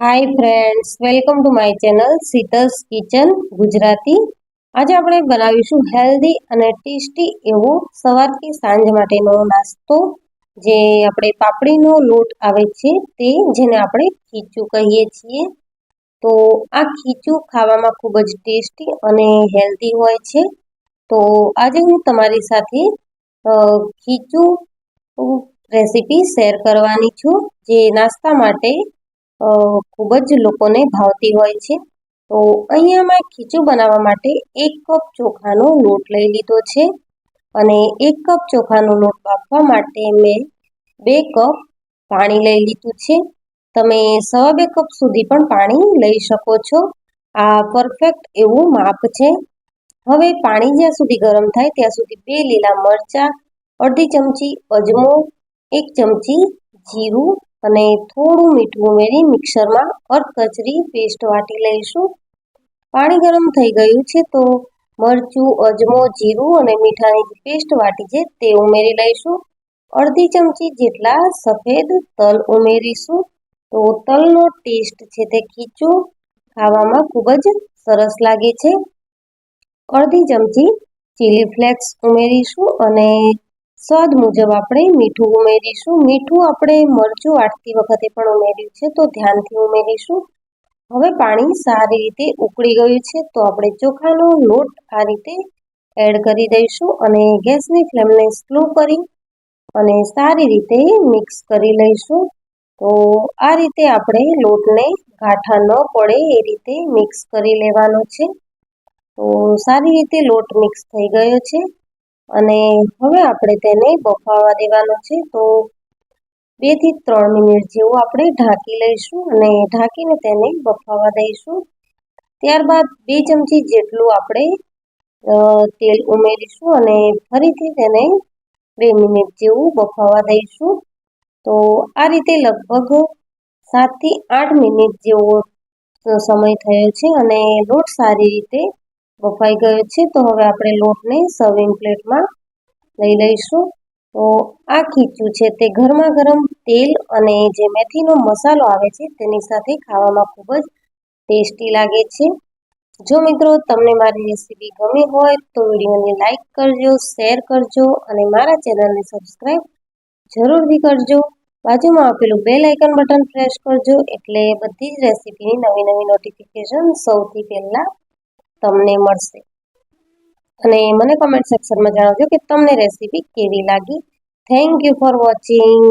Hi friends welcome to my channel Sheetal's kitchen Gujarati આજે આપણે બનાવીશું હેલ્ધી અને ટેસ્ટી એવો સવારથી સાંજ માટેનો નાસ્તો, જે આપણે પાપડીનો લોટ આવે છે તે, જેને આપણે ખીચું કહીએ છીએ. તો આ ખીચું ખાવામાં ખૂબ જ ટેસ્ટી અને હેલ્ધી હોય છે. તો આજે હું તમારી સાથે ખીચું રેસીપી શેર કરવાની છું, જે નાસ્તા માટે ખૂબ જ લોકોને ભાવતી હોય છે. તો અહીંયા મેં ખીચું બનાવવા માટે એક કપ ચોખાનો લોટ લઈ લીધો છે અને એક કપ ચોખાનો લોટ બાફવા માટે મેં બે કપ પાણી લઈ લીધું છે. તમે સવા બે કપ સુધી પણ પાણી લઈ શકો છો. આ પરફેક્ટ એવું માપ છે. હવે પાણી જ્યાં સુધી ગરમ થાય ત્યાં સુધી બે લીલા મરચાં, અડધી ચમચી અજમો, એક ચમચી જીરું અને થોડું મીઠું ઉમેરી મિક્સરમાં અર્ધકચરી પેસ્ટ વાટી લઈશું. પાણી ગરમ થઈ ગયું છે તો મરચું, અજમો, જીરું અને મીઠાની પેસ્ટ વાટી છે તે ઉમેરી લઈશું. અડધી ચમચી જેટલા સફેદ તલ ઉમેરીશું. તો તલનો ટેસ્ટ છે તે ખીચું ખાવામાં ખૂબ જ સરસ લાગે છે. અડધી ચમચી ચીલી ફ્લેક્સ ઉમેરીશું અને સ્વાદ મુજબ આપણે મીઠું ઉમેરીશું. મીઠું આપણે મરચું આટતી વખતે પણ ઉમેર્યું છે, તો ધ્યાનથી ઉમેરીશું. હવે પાણી સારી રીતે ઉકળી ગયું છે, તો આપણે ચોખાનો લોટ આ રીતે એડ કરી દઈશું અને ગેસની ફ્લેમને સ્લો કરી અને સારી રીતે મિક્સ કરી લઈશું. તો આ રીતે આપણે લોટને ગાંઠા ન પડે એ રીતે મિક્સ કરી લેવાનો છે. તો સારી રીતે લોટ મિક્સ થઈ ગયો છે. અને હવે આપણે તેને બફાવા દેવાનું છે. તો બેથી ત્રણ મિનિટ જેવું આપણે ઢાંકી લઈશું અને ઢાંકીને તેને બફાવા દઈશું. ત્યારબાદ બે ચમચી જેટલું આપણે તેલ ઉમેરીશું અને ફરીથી તેને બે મિનિટ જેવું બફાવા દઈશું. તો આ રીતે લગભગ સાતથી આઠ મિનિટ જેવો સમય થયો છે અને લોટ સારી રીતે બફાઈ ગયો છે, તો હવે આપણે લોટને સર્વિંગ પ્લેટમાં લઈ લઈશું. તો આ ખીચું છે તે ગરમા ગરમ તેલ અને જે મેથીનો મસાલો આવે છે, તેની સાથે ખાવામાં ખૂબ જ ટેસ્ટી લાગે છે. જો મિત્રો તમને મારી રેસીપી ગમી હોય, તો વિડીયોને લાઇક કરજો, શેર કરજો અને મારા ચેનલને સબસ્ક્રાઈબ જરૂરથી કરજો. બાજુમાં આપેલું બેલ આઇકન બટન પ્રેસ કરજો એટલે બધી જ રેસીપીની નવી નવી નોટિફિકેશન સૌથી પહેલાં તમને મળશે. અને મને કમેન્ટ સેક્શનમાં જણાવજો કે તમને રેસીપી કેવી લાગી. Thank you for watching